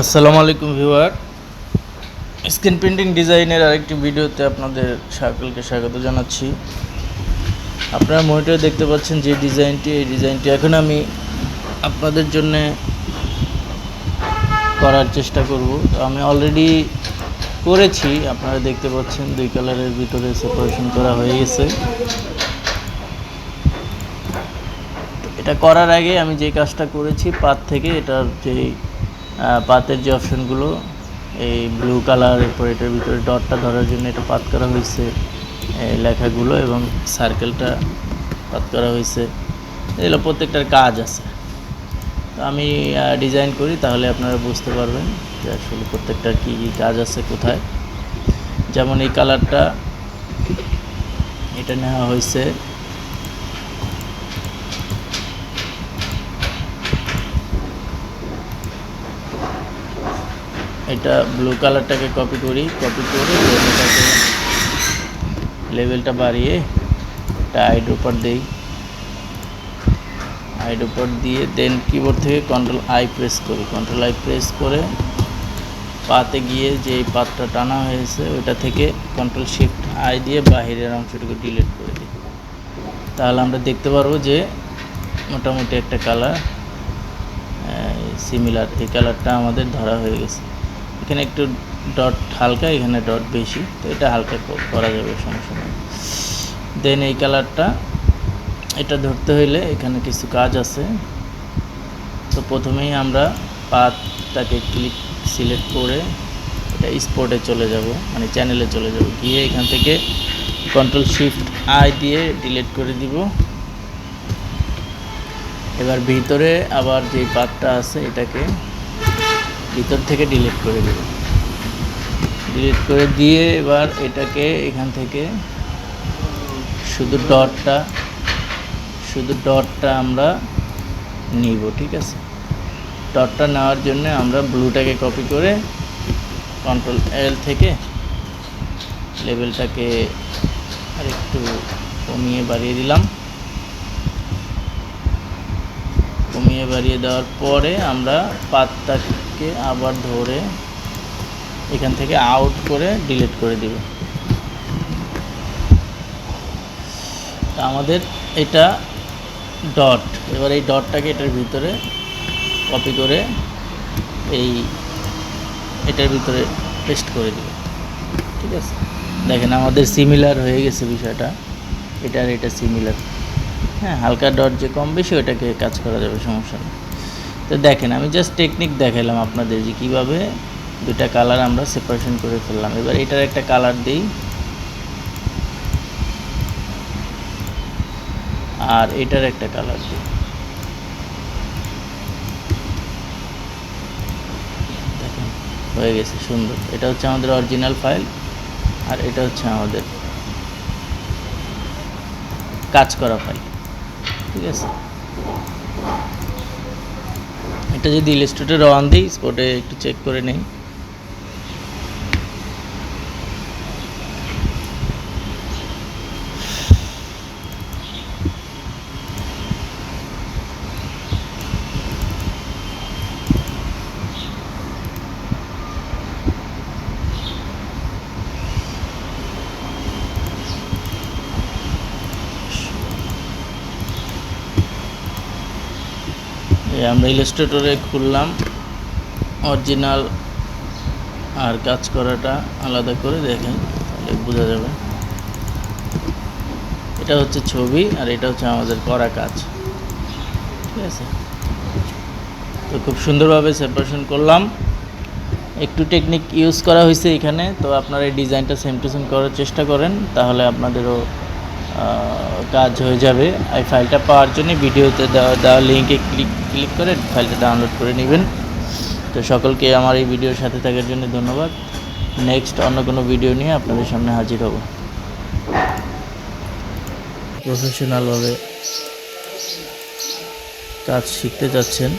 আসসালামু আলাইকুম viewer. Screen printing ডিজাইনের আরেকটি ভিডিওতে আপনাদের সকলকে স্বাগত জানাচ্ছি। আপনারা মনিটরে দেখতে পাচ্ছেন যে ডিজাইনটি এই ডিজাইনটি এখন আমি আপনাদের জন্য করার চেষ্টা করব। তো আমি অলরেডি করেছি আপনারা দেখতে পাচ্ছেন দুই কালারের ভিতরে সেপারেশন করা হয়ে গেছে। এটা করার আগে আমি যে কাজটা করেছি পাত থেকে এটার যে আহ, পাতের যে অপশনগুলো, এই ব্লু কালার এরপর এটার ভিতরে ডটটা ধরার জন্য এটা পাত করা হয়েছে লেখাগুলো এবং সার্কেলটা পাত করা হয়েছে। এগুলো প্রত্যেকটার কাজ আছে। তো আমি ডিজাইন করি, তাহলে আপনারা বুঝতে পারবেন যে আসলে প্রত্যেকটার কী কী কাজ আছে কোথায়। যেমন এই কালারটা এটা নেওয়া হয়েছে এটা ব্লু কালারটাকে কপি করি কপি করে এটাকে লেভেলটা বাড়িয়ে একটা আইড উপর দিই। আইড উপর দিয়ে দেন কিবোর্ড থেকে কন্ট্রোল আই প্রেস করি। কন্ট্রোল আই প্রেস করে পাতে গিয়ে যে পাতটা টানা হয়েছে, ওইটা থেকে কন্ট্রোল শিফট আই দিয়ে বাহিরের অংশটুকু ডিলিট করে দিই। তাহলে আমরা দেখতে পারব যে মোটামুটি একটা কালার সিমিলার এই কালারটা আমাদের ধরা হয়ে গেছে। এখানে একটু ডট হালকা, এখানে ডট বেশি। তো এটা হালকা করা যাবে, সমস্যা নেই। দেন এই কালারটা এটা ধরতে হইলে এখানে কিছু কাজ আছে। তো প্রথমেই আমরা পাতটাকে ক্লিক সিলেক্ট করে এটা স্পটে চলে যাব মানে চ্যানেলে চলে যাব। গিয়ে এখান থেকে কন্ট্রোল শিফট আই দিয়ে ডিলিট করে দিব। এবার ভিতরে আবার যে পাতটা আছে এটাকে ভিতর থেকে ডিলিট করে দেব। ডিলিট করে দিয়ে এবার এটাকে এখান থেকে শুধু ডটটা শুধু ডটটা আমরা নিব, ঠিক আছে? ডটটা নেওয়ার জন্য আমরা ব্লুটাকে কপি করে কন্ট্রোল এল থেকে লেভেলটাকে আরেকটু কমিয়ে বাড়িয়ে দিলাম। কমিয়ে বাড়িয়ে দেওয়ার পরে আমরা পাতটাকে আবার ধরে এখান থেকে আউট করে ডিলিট করে দিব। আমাদের এটা ডট এবার এই ডটটাকে এটার ভিতরে কপি করে এই এটার ভিতরে পেস্ট করে দিব। ঠিক আছে? দেখেন আমাদের সিমিলার হয়ে গেছে বিষয়টা। এটা আর এটা সিমিলার হ্যাঁ হালকা ডট যে কম বেশি ওটাকে কাজ করা যাবে, সমস্যা নেই। তো দেখেন, আমি জাস্ট টেকনিক দেখালাম আপনাদের যে কীভাবে দুটা কালার আমরা সেপারেশন করে ফেললাম। এবার এটার একটা কালার দিই। আর এটার একটা কালার দিই। দেখেন, হয়ে গেছে, সুন্দর। এটা হচ্ছে আমাদের অরিজিনাল ফাইল আর এটা হচ্ছে আমাদের কাজ করা ফাইল ঠিক আছে। এটা যদি ইলিস্ট্রেটর অন দিই স্পটে একটু চেক করে নেই। আমরা ইলাস্ট্রেটরে খুললাম। অরিজিনাল আর কাজ করাটা আলাদা করে দেখেন, তাহলে বোঝা যাবে। এটা হচ্ছে ছবি আর এটা হচ্ছে আমাদের করা কাজ। ঠিক আছে? তো খুব সুন্দরভাবে সেপারেশন করলাম। একটু টেকনিক ইউজ করা হয়েছে এখানে, তো আপনারা এই ডিজাইনটা সেম টু সেম করার চেষ্টা করেন, তাহলে আপনাদেরও কাজ হয়ে যাবে। এই ফাইলটা পাওয়ার জন্য ভিডিওতে দেওয়া দেওয়া লিঙ্কে ক্লিক ক্লিক করে ফাইলটা ডাউনলোড করে নেবেন। তো সকলকে আমার এই ভিডিওর সাথে থাকার জন্য ধন্যবাদ। নেক্সট অন্য কোনো ভিডিও নিয়ে আপনাদের সামনে হাজির হব। প্রফেশনালভাবে কাজ শিখতে যাচ্ছেন,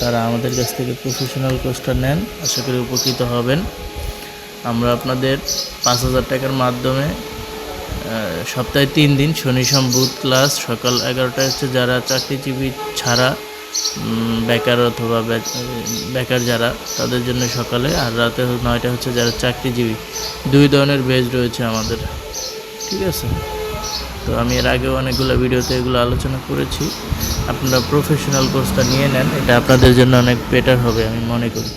তারা আমাদের কাছ থেকে প্রফেশনাল কোর্সটা নেন, আশা করি উপকৃত হবেন। আমরা আপনাদের পাঁচ হাজার টাকার মাধ্যমে সপ্তাহে তিন দিন শনি সোম বুধ ক্লাস সকাল এগারোটায় হচ্ছে যারা চাকরিজীবী ছাড়া বেকার অথবা বেকার যারা, তাদের জন্য সকালে আর রাতে নয়টা হচ্ছে যারা চাকরিজীবী। দুই ধরনের বেজ রয়েছে আমাদের। ঠিক আছে? তো আমি এর আগেও অনেকগুলো ভিডিওতে এগুলো আলোচনা করেছি। আপনারা প্রফেশনাল কোর্সটা নিয়ে নেন, এটা আপনাদের জন্য অনেক বেটার হবে, আমি মনে করি।